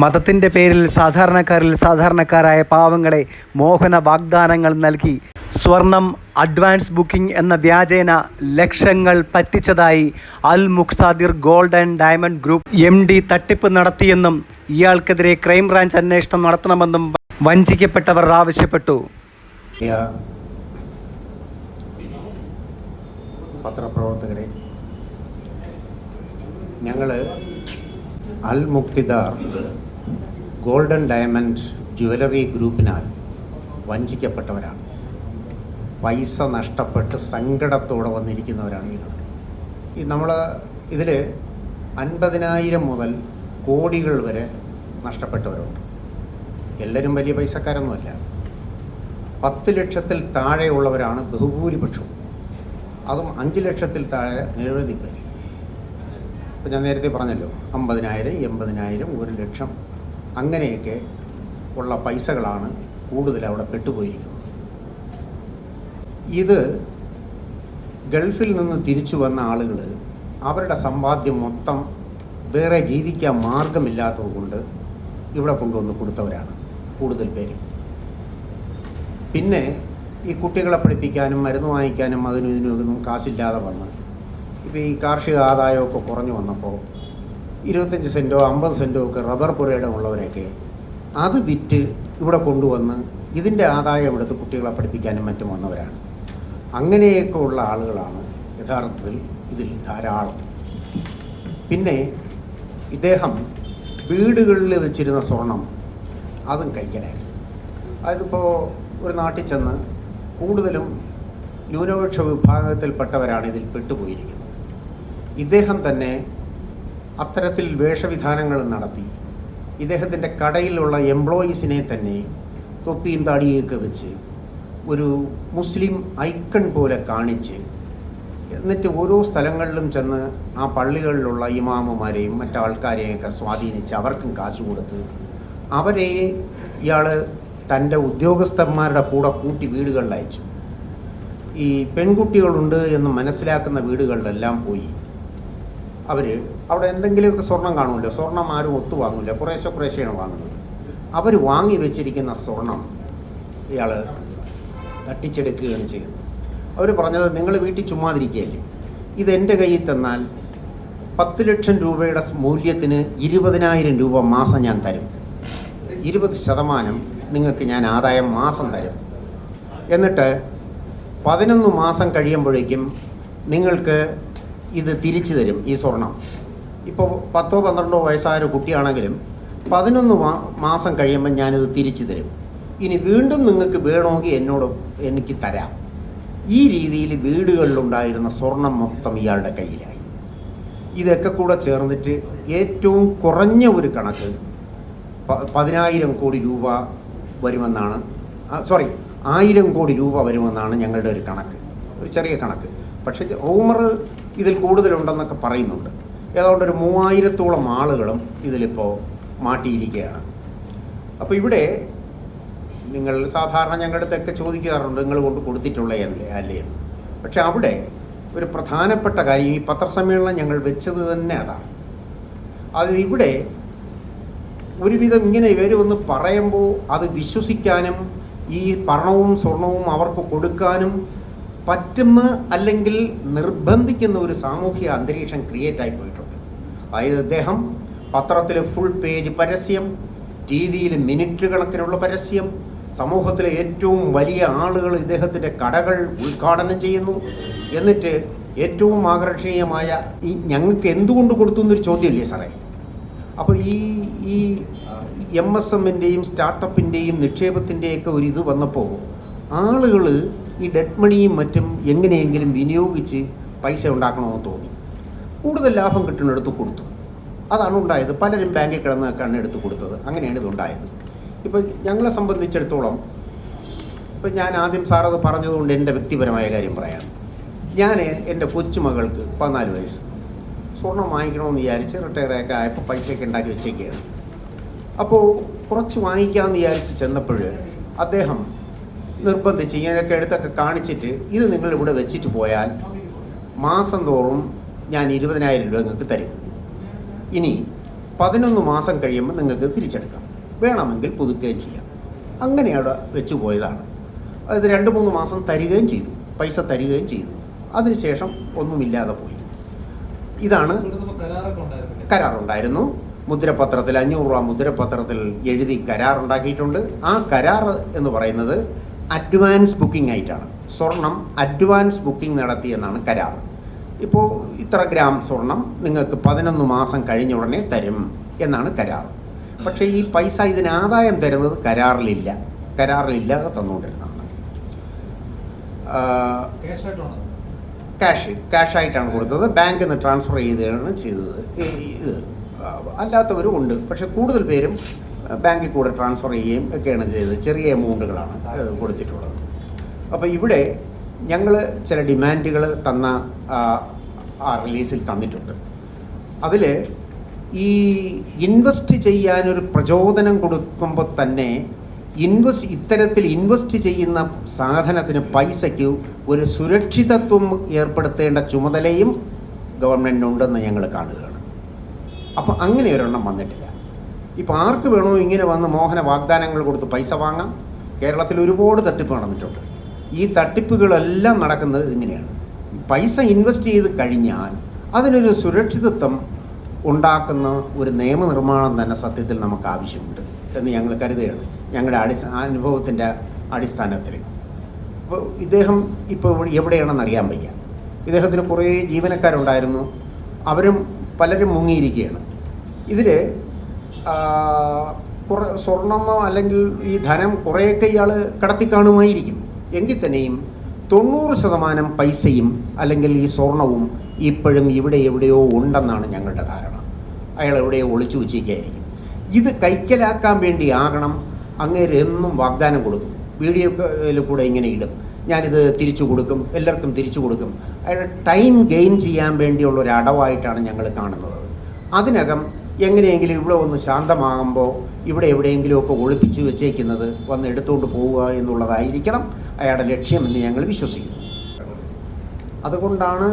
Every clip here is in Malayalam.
മതത്തിന്റെ പേരിൽ സാധാരണക്കാരിൽ സാധാരണക്കാരായ പാവങ്ങളെ മോഹന വാഗ്ദാനങ്ങൾ നൽകി. സ്വർണം അഡ്വാൻസ് ബുക്കിംഗ് എന്ന വ്യാജേന ലക്ഷങ്ങൾ പറ്റിച്ചതായി Al Muqtadir gold and diamond group M D തട്ടിപ്പ് നടത്തിയെന്നും ഇയാൾക്കെതിരെ ക്രൈംബ്രാഞ്ച് അന്വേഷണം നടത്തണമെന്നും വഞ്ചിക്കപ്പെട്ടവർ ആവശ്യപ്പെട്ടു. പത്രപ്രവർത്തകരെ ഞങ്ങൾ Al Muqtadir golden diamond jewellery ഗ്രൂപ്പിനാൽ വഞ്ചിക്കപ്പെട്ടവരാണ്. പൈസ നഷ്ടപ്പെട്ട് സങ്കടത്തോടെ വന്നിരിക്കുന്നവരാണ് ഞങ്ങൾ ഈ നമ്മൾ ഇതിൽ അൻപതിനായിരം മുതൽ കോടികൾ വരെ നഷ്ടപ്പെട്ടവരുണ്ട്. എല്ലാവരും വലിയ പൈസക്കാരൊന്നുമല്ല. പത്ത് ലക്ഷത്തിൽ താഴെയുള്ളവരാണ് ബഹുഭൂരിപക്ഷവും. അതും അഞ്ച് ലക്ഷത്തിൽ താഴെ നിരവധി പേര്. ഇപ്പം ഞാൻ നേരത്തെ പറഞ്ഞല്ലോ അമ്പതിനായിരം എൺപതിനായിരം ഒരു ലക്ഷം അങ്ങനെയൊക്കെ ഉള്ള പൈസകളാണ് കൂടുതൽ അവിടെ പെട്ടുപോയിരിക്കുന്നത്. ഇത് ഗൾഫിൽ നിന്ന് തിരിച്ചു വന്ന ആളുകൾ അവരുടെ സമ്പാദ്യം മൊത്തം വേറെ ജീവിക്കാൻ മാർഗമില്ലാത്തത് കൊണ്ട് ഇവിടെ കൊണ്ടുവന്ന് കൊടുത്തവരാണ് കൂടുതൽ പേരും. പിന്നെ ഈ കുട്ടികളെ പഠിപ്പിക്കാനും മരുന്ന് വാങ്ങിക്കാനും അതിനും ഇതിനും കാശില്ലാതെ വന്ന് ഇപ്പോൾ ഈ കാർഷിക ആദായമൊക്കെ കുറഞ്ഞു വന്നപ്പോൾ ഇരുപത്തഞ്ച് സെന്റോ അമ്പത് സെന്റോ ഒക്കെ റബ്ബർ പുരയിടം ഉള്ളവരൊക്കെ അത് വിറ്റ് ഇവിടെ കൊണ്ടുവന്ന് ഇതിന്റെ ആദായം എടുത്ത് കുട്ടികളെ പഠിപ്പിക്കാനും മറ്റും വന്നവരാണ്. അങ്ങനെയൊക്കെ ഉള്ള ആളുകളാണ് യഥാർത്ഥത്തിൽ ഇതിൽ ധാരാളം. പിന്നെ ഇദ്ദേഹം വീടുകളിൽ വെച്ചിരുന്ന സ്വർണം അതും കൈക്കലാക്കി. അതിപ്പോൾ ഒരു നാട്ടിൽ ചെന്ന് കൂടുതലും ന്യൂനപക്ഷ വിഭാഗത്തിൽപ്പെട്ടവരാണ് ഇതിൽ പെട്ടുപോയിരിക്കുന്നത്. ഇദ്ദേഹം തന്നെ അത്തരത്തിൽ വേഷവിധാനങ്ങൾ നടത്തി. ഇദ്ദേഹത്തിന്റെ കടയിലുള്ള എംപ്ലോയീസിനെ തന്നെ തൊപ്പിയും താടിയൊക്കെ വെച്ച് ഒരു മുസ്ലിം ഐക്കൺ പോലെ കാണിച്ച് എന്നിട്ട് ഓരോ സ്ഥലങ്ങളിലും ചെന്ന് ആ പള്ളികളിലുള്ള ഇമാമുമാരെയും മറ്റാൾക്കാരെയൊക്കെ സ്വാധീനിച്ച് അവർക്കും കാശ് കൊടുത്ത് അവരെ ഇയാൾ തന്റെ ഉദ്യോഗസ്ഥന്മാരുടെ കൂടെ കൂട്ടി വീടുകളിൽ അയച്ചു. ഈ പെൺകുട്ടികളുണ്ട് എന്ന് മനസ്സിലാക്കുന്ന വീടുകളിലെല്ലാം പോയി. അവർ അവിടെ എന്തെങ്കിലുമൊക്കെ സ്വർണം കാണുമല്ലോ സ്വർണം ആരും ഒത്തു വാങ്ങില്ല കുറേശ്ശെ കുറേശ്ശെയാണ് വാങ്ങുന്നത്. അവർ വാങ്ങി വെച്ചിരിക്കുന്ന സ്വർണം ഇയാൾ തട്ടിച്ചെടുക്കുകയാണ് ചെയ്യുന്നത്. അവർ പറഞ്ഞത് നിങ്ങൾ വീട്ടിൽ ചുമ്മാതിരിക്കുകയല്ലേ? ഇതെന്റെ കയ്യിൽ തന്നാൽ പത്ത് ലക്ഷം രൂപയുടെ മൂല്യത്തിന് ഇരുപതിനായിരം രൂപ മാസം ഞാൻ തരും. ഇരുപത് ശതമാനം നിങ്ങൾക്ക് ഞാൻ ആദായം മാസം തരും. എന്നിട്ട് പതിനൊന്ന് മാസം കഴിയുമ്പോഴേക്കും നിങ്ങൾക്ക് ഇത് തിരിച്ചു തരും ഈ സ്വർണം. ഇപ്പോൾ പത്തോ പന്ത്രണ്ടോ വയസ്സായ ഒരു കുട്ടിയാണെങ്കിലും പതിനൊന്ന് മാസം കഴിയുമ്പോൾ ഞാനിത് തിരിച്ചു തരും. ഇനി വീണ്ടും നിങ്ങൾക്ക് വേണമെങ്കിൽ എന്നോട് എനിക്ക് തരാം. ഈ രീതിയിൽ വീടുകളിലുണ്ടായിരുന്ന സ്വർണം മൊത്തം ഇയാളുടെ കയ്യിലായി. ഇതൊക്കെ കൂടെ ചേർന്നിട്ട് ഏറ്റവും കുറഞ്ഞ ഒരു കണക്ക് പതിനായിരം കോടി രൂപ വരുമെന്നാണ് സോറി ആയിരം കോടി രൂപ വരുമെന്നാണ് ഞങ്ങളുടെ ഒരു കണക്ക്. ഒരു ചെറിയ കണക്ക്. പക്ഷേ റൂമർ ഇതിൽ കൂടുതലുണ്ടെന്നൊക്കെ പറയുന്നുണ്ട്. ഏതാണ്ട് ഒരു മൂവായിരത്തോളം ആളുകളും ഇതിലിപ്പോൾ മാറ്റിയിരിക്കുകയാണ്. അപ്പോൾ ഇവിടെ നിങ്ങൾ സാധാരണ ഞങ്ങളുടെ അടുത്തൊക്കെ ചോദിക്കാറുണ്ട് നിങ്ങൾ കൊണ്ട് കൊടുത്തിട്ടുള്ള അല്ലേ അല്ലേ എന്ന്. പക്ഷെ അവിടെ ഒരു പ്രധാനപ്പെട്ട കാര്യം ഈ പത്രസമ്മേളനം ഞങ്ങൾ വെച്ചത് തന്നെ അതാണ്. അത് ഇവിടെ ഒരുവിധം ഇങ്ങനെ ഇവർ വന്ന് പറയുമ്പോൾ അത് വിശ്വസിക്കാനും ഈ പണവും സ്വർണവും അവർക്ക് കൊടുക്കാനും പറ്റുന്ന അല്ലെങ്കിൽ നിർബന്ധിക്കുന്ന ഒരു സാമൂഹിക അന്തരീക്ഷം ക്രിയേറ്റ് ആയി പോയിട്ടുണ്ട്. അതായത് അദ്ദേഹം പത്രത്തിൽ ഫുൾ പേജ് പരസ്യം ടി വിയിൽ മിനിറ്റ് കണക്കിനുള്ള പരസ്യം സമൂഹത്തിലെ ഏറ്റവും വലിയ ആളുകൾ ഇദ്ദേഹത്തിന്റെ കടകൾ ഉദ്ഘാടനം ചെയ്യുന്നു. എന്നിട്ട് ഏറ്റവും ആകർഷണീയമായ ഈ ഞങ്ങൾക്ക് എന്തുകൊണ്ട് കൊടുത്തു എന്നൊരു ചോദ്യമില്ലേ സാറേ? അപ്പോൾ ഈ ഈ എം എസ് എമ്മിന്റെയും സ്റ്റാർട്ടപ്പിന്റെയും നിക്ഷേപത്തിന്റെയൊക്കെ ഒരു ഇത് വന്നപ്പോൾ ആളുകൾ ഈ ഡെഡ് മണിയും മറ്റും എങ്ങനെയെങ്കിലും വിനിയോഗിച്ച് പൈസ ഉണ്ടാക്കണമെന്ന് തോന്നി. കൂടുതൽ ലാഭം കിട്ടുന്നിടത്ത് കൊടുത്തു. അതാണ് ഉണ്ടായത്. പലരും ബാങ്കിൽ കിടന്നൊക്കെയാണ് എടുത്ത് കൊടുത്തത്. അങ്ങനെയാണ് ഇതുണ്ടായത്. ഇപ്പോൾ ഞങ്ങളെ സംബന്ധിച്ചിടത്തോളം ഇപ്പം ഞാൻ ആദ്യം സാറത് പറഞ്ഞതുകൊണ്ട് എന്റെ വ്യക്തിപരമായ കാര്യം പറയാം. ഞാൻ എന്റെ കൊച്ചുമകൾക്ക് പതിനാല് വയസ്സ്. സ്വർണം വാങ്ങിക്കണമെന്ന് വിചാരിച്ച് റിട്ടയറൊക്കെ ആയപ്പോൾ പൈസയൊക്കെ ഉണ്ടാക്കി വെച്ചേക്കുകയാണ് അപ്പോൾ കുറച്ച് വാങ്ങിക്കാമെന്ന് വിചാരിച്ച് ചെന്നപ്പോൾ അദ്ദേഹം നിർബന്ധിച്ച് ഇങ്ങനെയൊക്കെ എടുത്തൊക്കെ കാണിച്ചിട്ട് ഇത് നിങ്ങൾ ഇവിടെ വെച്ചിട്ട് പോയാൽ മാസം തോറും ഞാൻ ഇരുപതിനായിരം രൂപ നിങ്ങൾക്ക് തരും. ഇനി പതിനൊന്ന് മാസം കഴിയുമ്പോൾ നിങ്ങൾക്ക് തിരിച്ചെടുക്കാം. വേണമെങ്കിൽ പുതുക്കുകയും ചെയ്യാം. അങ്ങനെ അവിടെ വെച്ച് പോയതാണ്. അത് രണ്ട് മൂന്ന് മാസം തരികയും ചെയ്തു. പൈസ തരികയും ചെയ്തു. അതിനുശേഷം ഒന്നുമില്ലാതെ പോയി. ഇതാണ് കരാറുണ്ടായിരുന്നു. മുദ്രപത്രത്തിൽ അഞ്ഞൂറ് രൂപ മുദ്രപത്രത്തിൽ എഴുതി കരാറുണ്ടാക്കിയിട്ടുണ്ട്. ആ കരാർ എന്ന് പറയുന്നത് അഡ്വാൻസ് ബുക്കിംഗ് ആയിട്ടാണ്. സ്വർണം അഡ്വാൻസ് ബുക്കിംഗ് നടത്തിയെന്നാണ് കരാർ. ഇപ്പോൾ ഇത്ര ഗ്രാം സ്വർണം നിങ്ങൾക്ക് പതിനൊന്ന് മാസം കഴിഞ്ഞ ഉടനെ തരും എന്നാണ് കരാർ. പക്ഷേ ഈ പൈസ ഇതിന് ആദായം തരുന്നത് കരാറിലില്ല. കരാറിലില്ലാതെ തന്നുകൊണ്ടിരുന്നതാണ്. ക്യാഷ് ആയിട്ടാണ് കൊടുത്തത്. ബാങ്കിൽ നിന്ന് ട്രാൻസ്ഫർ ചെയ്താണ് ചെയ്തത്. ഇത് അല്ലാത്തവരും ഉണ്ട്. പക്ഷെ കൂടുതൽ പേരും ബാങ്കിൽ കൂടെ ട്രാൻസ്ഫർ ചെയ്യുകയും ഒക്കെയാണ് ചെയ്തത്. ചെറിയ എമൗണ്ടുകളാണ് കൊടുത്തിട്ടുള്ളത്. അപ്പോൾ ഇവിടെ ഞങ്ങൾ ചില ഡിമാൻഡുകൾ തന്ന ആ റിലീസിൽ തന്നിട്ടുണ്ട്. അതിൽ ഈ ഇൻവെസ്റ്റ് ചെയ്യാനൊരു പ്രചോദനം കൊടുക്കുമ്പോൾ തന്നെ ഇൻവെസ്റ്റ് ഇത്തരത്തിൽ ഇൻവെസ്റ്റ് ചെയ്യുന്ന സാധനത്തിന് പൈസയ്ക്ക് ഒരു സുരക്ഷിതത്വം ഏർപ്പെടുത്തേണ്ട ചുമതലയും ഗവൺമെന്റിനുണ്ടെന്ന് ഞങ്ങൾ കാണുകയാണ്. അപ്പോൾ അങ്ങനെ ഒരെണ്ണം വന്നിട്ടില്ല. ഇപ്പോൾ ആർക്ക് വേണോ ഇങ്ങനെ വന്ന് മോഹന വാഗ്ദാനങ്ങൾ കൊടുത്ത് പൈസ വാങ്ങാം? കേരളത്തിൽ ഒരുപാട് തട്ടിപ്പ് നടന്നിട്ടുണ്ട്. ഈ തട്ടിപ്പുകളെല്ലാം നടക്കുന്നത് ഇങ്ങനെയാണ്. പൈസ ഇൻവെസ്റ്റ് ചെയ്ത് കഴിഞ്ഞാൽ അതിനൊരു സുരക്ഷിതത്വം ഉണ്ടാക്കുന്ന ഒരു നിയമനിർമ്മാണം തന്നെ സത്യത്തിൽ നമുക്ക് ആവശ്യമുണ്ട് എന്ന് ഞങ്ങൾ കരുതുകയാണ്. ഞങ്ങളുടെ അടിസ്ഥാന അനുഭവത്തിന്റെ അടിസ്ഥാനത്തിൽ. അപ്പോൾ ഇദ്ദേഹം ഇപ്പോൾ എവിടെയാണെന്ന് അറിയാൻ വയ്യ. ഇദ്ദേഹത്തിന് കുറേ ജീവനക്കാരുണ്ടായിരുന്നു. അവരും പലരും മുങ്ങിയിരിക്കുകയാണ്. ഇതിൽ കുറേ സ്വർണമോ അല്ലെങ്കിൽ ഈ ധനം കുറേയൊക്കെ ഇയാൾ കടത്തിക്കാണുമായിരിക്കും. എങ്കിൽ തന്നെയും തൊണ്ണൂറ് ശതമാനം പൈസയും അല്ലെങ്കിൽ ഈ സ്വർണവും ഇപ്പോഴും ഇവിടെ എവിടെയോ ഉണ്ടെന്നാണ് ഞങ്ങളുടെ ധാരണ. അയാൾ എവിടെയോ ഒളിച്ചു വെച്ചിരിക്കുകയായിരിക്കും. ഇത് കൈക്കലാക്കാൻ വേണ്ടിയാകണം അങ്ങേര് എന്നും വാഗ്ദാനം കൊടുക്കും. വീഡിയോയിൽ കൂടെ ഇങ്ങനെ ഇടും. ഞാനിത് തിരിച്ചു കൊടുക്കും. എല്ലാവർക്കും തിരിച്ചു കൊടുക്കും. അയാൾ ടൈം ഗെയിൻ ചെയ്യാൻ വേണ്ടിയുള്ള ഒരു അടവായിട്ടാണ് ഞങ്ങൾ കാണുന്നത്. അതിനകം എങ്ങനെയെങ്കിലും ഇവിടെ ഒന്ന് ശാന്തമാകുമ്പോൾ ഇവിടെ എവിടെയെങ്കിലുമൊക്കെ ഒളിപ്പിച്ച് വെച്ചേക്കുന്നത് വന്ന് എടുത്തുകൊണ്ട് പോവുക എന്നുള്ളതായിരിക്കണം അയാളുടെ ലക്ഷ്യമെന്ന് ഞങ്ങൾ വിശ്വസിക്കുന്നു. അതുകൊണ്ടാണ്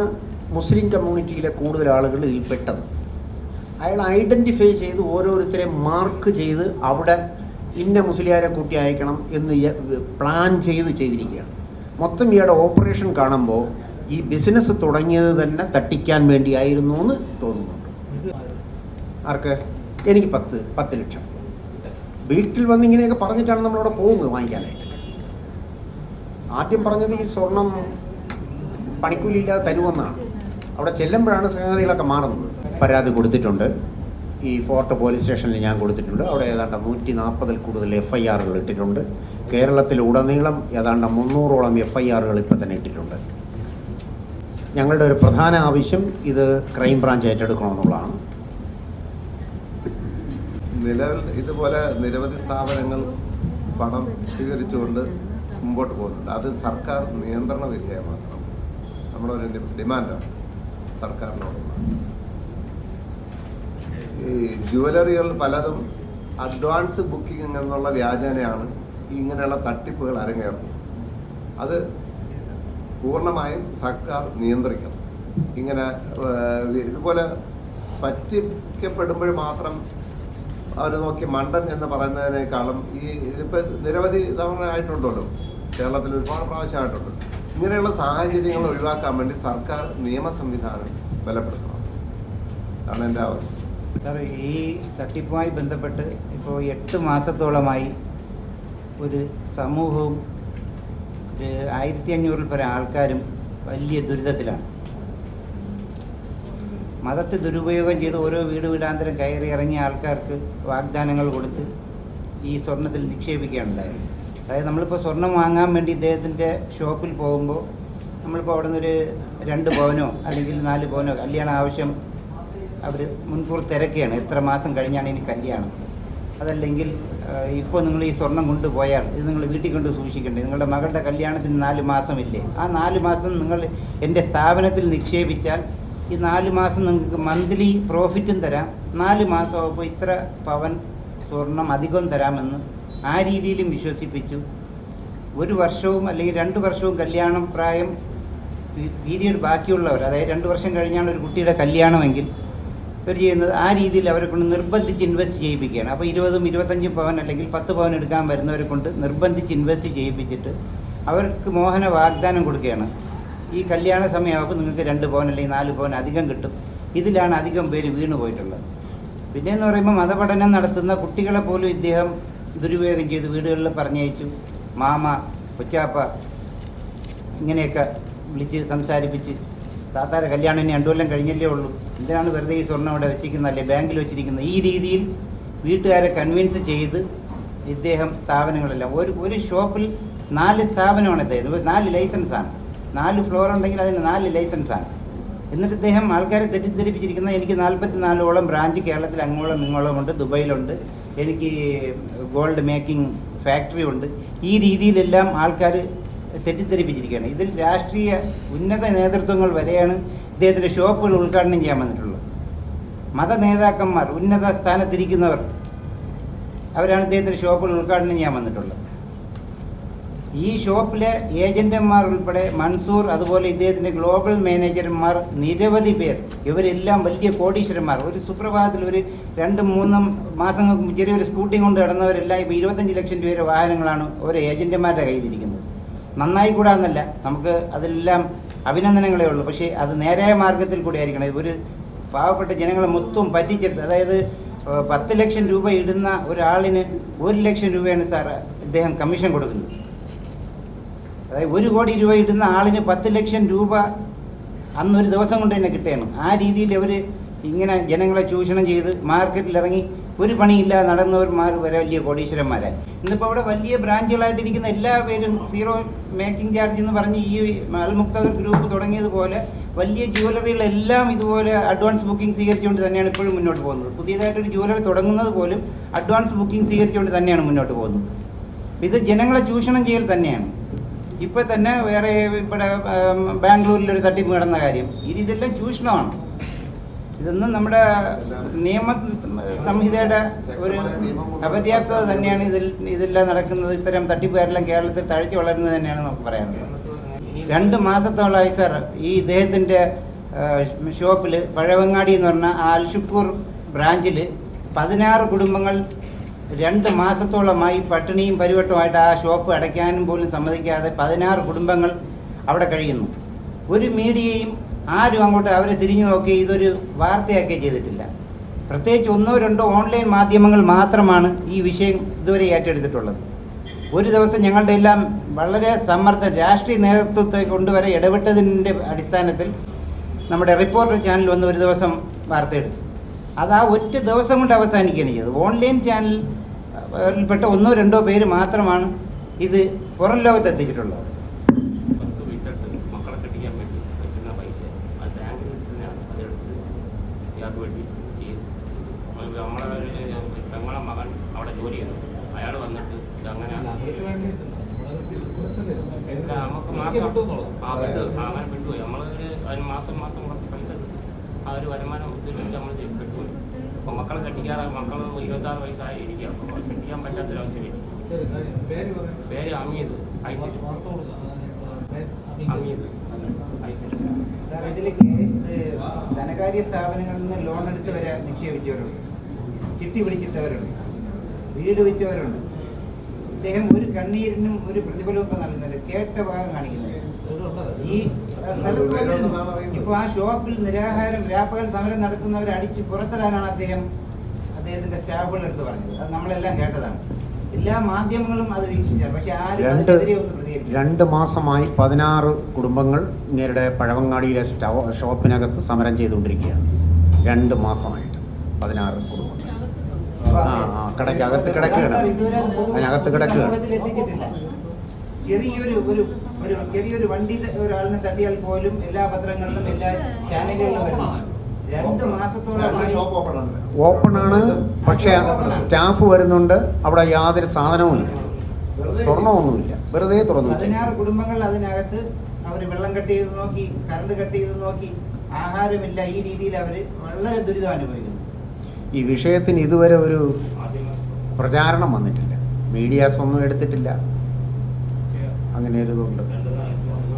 മുസ്ലിം കമ്മ്യൂണിറ്റിയിലെ കൂടുതൽ ആളുകൾ ഇതിൽ പെട്ടത് അയാൾ ഐഡന്റിഫൈ ചെയ്ത് ഓരോരുത്തരെ മാർക്ക് ചെയ്ത് അവിടെ ഇന്ന മുസ്ലിയാരെ കൂട്ടി അയക്കണം എന്ന് പ്ലാൻ ചെയ്ത് ചെയ്തിരിക്കുകയാണ്. മൊത്തം ഇയാളുടെ ഓപ്പറേഷൻ കാണുമ്പോൾ ഈ ബിസിനസ് തുടങ്ങിയത് തന്നെ തട്ടിക്കാൻ വേണ്ടിയായിരുന്നു എന്ന് തോന്നുന്നുണ്ട് ആർക്ക്? എനിക്ക് പത്ത് പത്ത് ലക്ഷം. വീട്ടിൽ വന്ന് ഇങ്ങനെയൊക്കെ പറഞ്ഞിട്ടാണ് നമ്മളവിടെ പോകുന്നത് വാങ്ങിക്കാനായിട്ട്. ആദ്യം പറഞ്ഞത് ഈ സ്വർണം പണിക്കൂലില്ലാതെ തരുമെന്നാണ്. അവിടെ ചെല്ലുമ്പോഴാണ് സംഗതികളൊക്കെ മാറുന്നത്. പരാതി കൊടുത്തിട്ടുണ്ട്. ഈ ഫോർട്ട് പോലീസ് സ്റ്റേഷനിൽ ഞാൻ കൊടുത്തിട്ടുണ്ട്. അവിടെ ഏതാണ്ട് നൂറ്റി നാൽപ്പതിൽ കൂടുതൽ എഫ് ഐ ആറുകൾ ഇട്ടിട്ടുണ്ട് കേരളത്തിലുടനീളം ഏതാണ്ട് മുന്നൂറോളം എഫ് ഐ ആറുകൾ ഇപ്പം തന്നെ ഇട്ടിട്ടുണ്ട്. ഞങ്ങളുടെ ഒരു പ്രധാന ആവശ്യം ഇത് ക്രൈം ബ്രാഞ്ച് ഏറ്റെടുക്കണമെന്നുള്ളതാണ്. നിലവിൽ ഇതുപോലെ നിരവധി സ്ഥാപനങ്ങൾ പണം സ്വീകരിച്ചുകൊണ്ട് മുമ്പോട്ട് പോകുന്നുണ്ട്. അത് സർക്കാർ നിയന്ത്രണ വിധേയമാക്കണം. നമ്മുടെ ഒരു ഡിമാൻഡാണ് സർക്കാരിനോടുള്ള. ഈ ജുവലറികൾ പലതും അഡ്വാൻസ് ബുക്കിംഗ് എന്നുള്ള വ്യാജനയാണ് ഇങ്ങനെയുള്ള തട്ടിപ്പുകൾ അരങ്ങേറുന്നത്. അത് പൂർണമായും സർക്കാർ നിയന്ത്രിക്കണം. ഇങ്ങനെ ഇതുപോലെ പറ്റിക്കപ്പെടുമ്പോൾ മാത്രം അവർ നോക്കി മണ്ടൻ എന്ന് പറയുന്നതിനേക്കാളും ഈ ഇതിപ്പോൾ നിരവധി തവണ ആയിട്ടുണ്ടല്ലോ. കേരളത്തിൽ ഒരുപാട് പ്രാവശ്യമായിട്ടുണ്ട് ഇങ്ങനെയുള്ള സാഹചര്യങ്ങൾ ഒഴിവാക്കാൻ വേണ്ടി സർക്കാർ നിയമ സംവിധാനം ബലപ്പെടുത്തണം. അതാണ് എന്റെ ആവശ്യം. സാർ ഈ തട്ടിപ്പുമായി ബന്ധപ്പെട്ട് ഇപ്പോൾ എട്ട് മാസത്തോളമായി ഒരു സമൂഹവും ഒരു ആയിരത്തി അഞ്ഞൂറിൽ പരം ആൾക്കാരും വലിയ ദുരിതത്തിലാണ്. മതത്തെ ദുരുപയോഗം ചെയ്ത് ഓരോ വീട് വീടാന്തരം കയറി ഇറങ്ങിയ ആൾക്കാർക്ക് വാഗ്ദാനങ്ങൾ കൊടുത്ത് ഈ സ്വർണത്തിൽ നിക്ഷേപിക്കുകയാണുണ്ടായത് അതായത് നമ്മളിപ്പോൾ സ്വർണം വാങ്ങാൻ വേണ്ടി ഇദ്ദേഹത്തിന്റെ ഷോപ്പിൽ പോകുമ്പോൾ നമ്മളിപ്പോൾ അവിടെ നിന്നൊരു രണ്ട് പവനോ അല്ലെങ്കിൽ നാല് പവനോ കല്യാണ ആവശ്യം അവർ മുൻകൂർ തിരക്കുകയാണ് എത്ര മാസം കഴിഞ്ഞാണ് ഇനി കല്യാണം? അതല്ലെങ്കിൽ ഇപ്പോൾ നിങ്ങൾ ഈ സ്വർണം കൊണ്ടുപോയാൽ ഇത് നിങ്ങൾ വീട്ടിൽ കൊണ്ട് സൂക്ഷിക്കേണ്ടത് നിങ്ങളുടെ മകളുടെ കല്യാണത്തിന് നാല് മാസമില്ലേ? ആ നാല് മാസം നിങ്ങൾ എന്റെ സ്ഥാപനത്തിൽ നിക്ഷേപിച്ചാൽ ഈ നാല് മാസം നിങ്ങൾക്ക് മന്ത്ലി പ്രോഫിറ്റും തരാം. നാല് മാസമാകുമ്പോൾ ഇത്ര പവൻ സ്വർണം അധികം തരാമെന്ന് ആ രീതിയിലും വിശ്വസിപ്പിച്ചു. ഒരു വർഷവും അല്ലെങ്കിൽ രണ്ട് വർഷവും കല്യാണം പ്രായം പീരീഡ് ബാക്കിയുള്ളവർ അതായത് രണ്ട് വർഷം കഴിഞ്ഞാണ് ഒരു കുട്ടിയുടെ കല്യാണമെങ്കിൽ ഇവർ ചെയ്യുന്നത് ആ രീതിയിൽ അവരെ കൊണ്ട് നിർബന്ധിച്ച് ഇൻവെസ്റ്റ് ചെയ്യിപ്പിക്കുകയാണ്. അപ്പോൾ ഇരുപതും ഇരുപത്തഞ്ചും പവൻ അല്ലെങ്കിൽ പത്ത് പവൻ എടുക്കാൻ വരുന്നവരെ കൊണ്ട് നിർബന്ധിച്ച് ഇൻവെസ്റ്റ് ചെയ്യിപ്പിച്ചിട്ട് അവർക്ക് മോഹന വാഗ്ദാനം കൊടുക്കുകയാണ്. ഈ കല്യാണ സമയമാകുമ്പോൾ നിങ്ങൾക്ക് രണ്ട് പവൻ അല്ലെങ്കിൽ നാല് പവൻ അധികം കിട്ടും. ഇതിലാണ് അധികം പേര് വീണു പോയിട്ടുള്ളത്. പിന്നെ എന്ന് പറയുമ്പോൾ മതപഠനം നടത്തുന്ന കുട്ടികളെ പോലും ഇദ്ദേഹം ദുരുപയോഗം ചെയ്ത് വീടുകളിൽ പറഞ്ഞയച്ചു. മാമ കൊച്ചാപ്പ ഇങ്ങനെയൊക്കെ വിളിച്ച് സംസാരിപ്പിച്ച് താത്താരെ കല്യാണം ഇനി രണ്ടു കൊല്ലം കഴിഞ്ഞല്ലേ ഉള്ളൂ. എന്തിനാണ് വെറുതെ ഈ സ്വർണം അവിടെ വെച്ചിരിക്കുന്നത്? അല്ലെ? ബാങ്കിൽ വെച്ചിരിക്കുന്നത്. ഈ രീതിയിൽ വീട്ടുകാരെ കൺവിൻസ് ചെയ്ത് ഇദ്ദേഹം സ്ഥാപനങ്ങളെല്ലാം. ഒരു ഒരു ഷോപ്പിൽ നാല് സ്ഥാപനമാണ് ഇദ്ദേഹം. നാല് ലൈസൻസാണ് നാല് ഫ്ലോർ ഉണ്ടെങ്കിൽ അതിന് നാല് ലൈസൻസാണ് എന്നിട്ട് ഇദ്ദേഹം ആൾക്കാരെ തെറ്റിദ്ധരിപ്പിച്ചിരിക്കുന്ന എനിക്ക് നാൽപ്പത്തി നാലോളം ബ്രാഞ്ച് കേരളത്തിൽ അങ്ങോളം ഇങ്ങോളം ഉണ്ട് ദുബൈയിലുണ്ട്. എനിക്ക് ഗോൾഡ് മേക്കിംഗ് ഫാക്ടറി ഉണ്ട്. ഈ രീതിയിലെല്ലാം ആൾക്കാർ തെറ്റിദ്ധരിപ്പിച്ചിരിക്കുകയാണ്. ഇതിൽ രാഷ്ട്രീയ ഉന്നത നേതൃത്വങ്ങൾ വരെയാണ് ഇദ്ദേഹത്തിന്റെ ഷോപ്പുകൾ ഉദ്ഘാടനം ചെയ്യാൻ വന്നിട്ടുള്ളത്. മത നേതാക്കന്മാർ ഉന്നത സ്ഥാനത്തിരിക്കുന്നവർ അവരാണ് ഇദ്ദേഹത്തിന്റെ ഷോപ്പുകൾ ഉദ്ഘാടനം ചെയ്യാൻ വന്നിട്ടുള്ളത്. ഈ ഷോപ്പിലെ ഏജന്റുമാർ ഉൾപ്പെടെ മൻസൂർ അതുപോലെ ഇദ്ദേഹത്തിന്റെ ഗ്ലോബൽ മാനേജർമാർ നിരവധി പേർ. ഇവരെല്ലാം വലിയ കോടീശ്വരന്മാർ. ഒരു സുപ്രഭാതത്തിൽ ഒരു രണ്ട് മൂന്നും മുമ്പ് ചെറിയൊരു സ്കൂട്ടി കൊണ്ട് കിടന്നവരെല്ലാം ഇപ്പോൾ ഇരുപത്തഞ്ച് ലക്ഷം രൂപയുടെ വാഹനങ്ങളാണ് ഓരോ ഏജന്റുമാരുടെ കയ്യിലിരിക്കുന്നത്. നന്നായി കൂടാന്നല്ല നമുക്ക് അതിലെല്ലാം അഭിനന്ദനങ്ങളേ ഉള്ളൂ. പക്ഷേ അത് നേരായ മാർഗത്തിൽ കൂടി ആയിരിക്കണം ഒരു പാവപ്പെട്ട ജനങ്ങളെ മൊത്തം പറ്റിച്ചെടുത്ത് അതായത് പത്ത് ലക്ഷം രൂപ ഇടുന്ന ഒരാളിന് ഒരു ലക്ഷം രൂപയാണ് സാർ ഇദ്ദേഹം കമ്മീഷൻ കൊടുക്കുന്നത്. അതായത് ഒരു കോടി രൂപ ഇടുന്ന ആളിന് പത്ത് ലക്ഷം രൂപ അന്നൊരു ദിവസം കൊണ്ട് തന്നെ കിട്ടണം. ആ രീതിയിൽ അവർ ഇങ്ങനെ ജനങ്ങളെ ചൂഷണം ചെയ്ത് മാർക്കറ്റിൽ ഇറങ്ങി ഒരു പണിയില്ല നടന്നവർമാർ വരെ വലിയ കോടീശ്വരന്മാരായി. ഇന്നിപ്പോൾ അവിടെ വലിയ ബ്രാഞ്ചുകളായിട്ടിരിക്കുന്ന എല്ലാ പേരും സീറോ മേക്കിംഗ് ചാർജ് എന്ന് പറഞ്ഞ് ഈ അൽമുക്തദർ ഗ്രൂപ്പ് തുടങ്ങിയതുപോലെ വലിയ ജ്വല്ലറികളെല്ലാം ഇതുപോലെ അഡ്വാൻസ് ബുക്കിംഗ് സ്വീകരിച്ചുകൊണ്ട് തന്നെയാണ് ഇപ്പോഴും മുന്നോട്ട് പോകുന്നത്. പുതിയതായിട്ടൊരു ജ്വല്ലറി തുടങ്ങുന്നത് പോലും അഡ്വാൻസ് ബുക്കിംഗ് സ്വീകരിച്ചുകൊണ്ട് തന്നെയാണ് മുന്നോട്ട് പോകുന്നത്. ഇത് ജനങ്ങളെ ചൂഷണം ചെയ്യൽ തന്നെയാണ്. ഇപ്പോൾ തന്നെ വേറെ ഇവിടെ ബാംഗ്ലൂരിലൊരു തട്ടിപ്പ് നടന്ന കാര്യം. ഇത് ഇതെല്ലാം ചൂഷണമാണ്. ഇതൊന്നും നമ്മുടെ നിയമ സംഹിതയുടെ ഒരു അപര്യാപ്തത തന്നെയാണ് ഇതിൽ ഇതെല്ലാം നടക്കുന്നത്. ഇത്തരം തട്ടിപ്പുകാരെല്ലാം കേരളത്തിൽ തഴച്ചു വളരുന്നത് തന്നെയാണ് നമുക്ക് പറയാനുള്ളത്. രണ്ട് മാസത്തോളമായി സർ ഈ ഇദ്ദേഹത്തിന്റെ ഷോപ്പിൽ പഴവങ്ങാടി എന്ന് പറഞ്ഞ ആ അൽഷുക്കൂർ ബ്രാഞ്ചിൽ പതിനാറ് കുടുംബങ്ങൾ രണ്ട് മാസത്തോളമായി പട്ടിണിയും പരിവട്ടമായിട്ട് ആ ഷോപ്പ് അടയ്ക്കാനും പോലും സമ്മതിക്കാതെ പതിനാറ് കുടുംബങ്ങൾ അവിടെ കഴിയുന്നു. ഒരു മീഡിയയും ആരും അങ്ങോട്ട് അവരെ തിരിഞ്ഞു നോക്കി ഇതൊരു വാർത്തയാക്കി ചെയ്തിട്ടില്ല. പ്രത്യേകിച്ച് ഒന്നോ രണ്ടോ ഓൺലൈൻ മാധ്യമങ്ങൾ മാത്രമാണ് ഈ വിഷയം ഇതുവരെ ഏറ്റെടുത്തിട്ടുള്ളത്. ഒരു ദിവസം ഞങ്ങളുടെ എല്ലാം വളരെ സമ്മർദ്ദം രാഷ്ട്രീയ നേതൃത്വത്തെ കൊണ്ടുവരെ ഇടപെട്ടതിന്റെ അടിസ്ഥാനത്തിൽ നമ്മുടെ റിപ്പോർട്ടർ ചാനൽ വന്ന് ഒരു ദിവസം വാർത്തയെടുത്തു. അത് ആ ഒറ്റ ദിവസം കൊണ്ട് അവസാനിക്കുകയാണ് ചെയ്തത്. ഓൺലൈൻ ചാനലിൽപ്പെട്ട ഒന്നോ രണ്ടോ പേര് മാത്രമാണ് ഇത് പുറം ലോകത്ത് എത്തിച്ചിട്ടുള്ളത്. നമ്മളെ മകൻ അയാൾ വന്നിട്ട് നമുക്ക് മാസം നമ്മൾ മാസം മാസം പൈസ ആ ഒരു വരുമാനം മക്കളെ കെട്ടിക്കാറ് മക്കൾ ഇരുപത്താറ് വയസ്സായി ഇരിക്കുക അപ്പോൾ കെട്ടിക്കാൻ പറ്റാത്തൊരവസ്ഥയില്ല പേര് അമീത്. സാർ ഇതിലേക്ക് ധനകാര്യ സ്ഥാപനങ്ങളിൽ നിന്ന് ലോൺ എടുത്ത് വരെ നിക്ഷേപിച്ചവരുണ്ട്. ചിട്ടി പിടിച്ചിട്ടവരുണ്ട്. വീട് വിറ്റവരുണ്ട്. ഇദ്ദേഹം ഒരു കണ്ണീരിനും ഒരു പ്രതിഫലവും ഇപ്പം നൽകുന്നില്ല കേട്ട ഭാഗം കാണിക്കുന്നില്ല ഈ സ്ഥലത്ത് ഇപ്പോൾ ആ ഷോപ്പിൽ നിരാഹാരം രാപ്പകൽ സമരം നടത്തുന്നവരെ അടിച്ച് പുറത്തിടാനാണ് അദ്ദേഹം അദ്ദേഹത്തിന്റെ സ്റ്റാഫുകളുടെ അടുത്ത് പറഞ്ഞത്. അത് നമ്മളെല്ലാം കേട്ടതാണ്. എല്ലാ മാധ്യമങ്ങളും അത് വീക്ഷിച്ചാണ്. പക്ഷെ ആരും രണ്ട് രണ്ട് മാസമായി പതിനാറ് കുടുംബങ്ങൾ ഇങ്ങനെ പഴവങ്ങാടിയിലെ ഷോപ്പിനകത്ത് സമരം ചെയ്തുകൊണ്ടിരിക്കുകയാണ്. രണ്ട് മാസമായിട്ട് പതിനാറ് കുടുംബങ്ങൾ. ആ ആ കടയ്ക്കകത്ത് കിടക്കുകയാണ്. അതിനകത്ത് കിടക്കുകയാണ്. ചെറിയൊരു ഒരു ഒരു ചെറിയൊരു വണ്ടി ഒരാളിനെ തട്ടിയാൽ പോലും എല്ലാ പത്രങ്ങളിലും എല്ലാ ചാനലുകളിലും വരുന്നു ഓപ്പൺ ആണ്. ഓപ്പണാണ് പക്ഷേ സ്റ്റാഫ് വരുന്നുണ്ട്. അവിടെ യാതൊരു സാധനവും ഇല്ല. സ്വർണമൊന്നുമില്ല. വെറുതെ തുറന്നു വെച്ചു. കുടുംബങ്ങൾ അതിനകത്ത് അവർ വെള്ളം കട്ട് ചെയ്ത് നോക്കി കറണ്ട് കട്ട് ചെയ്ത് നോക്കി ആഹാരമില്ല ഈ രീതിയിൽ അവർ വളരെ ദുരിതം അനുഭവിക്കുന്നു. ഈ വിഷയത്തിന് ഇതുവരെ ഒരു പ്രചാരണം വന്നിട്ടില്ല. മീഡിയാസ് ഒന്നും എടുത്തിട്ടില്ല. അങ്ങനെ ഒരു ഇതുണ്ട്.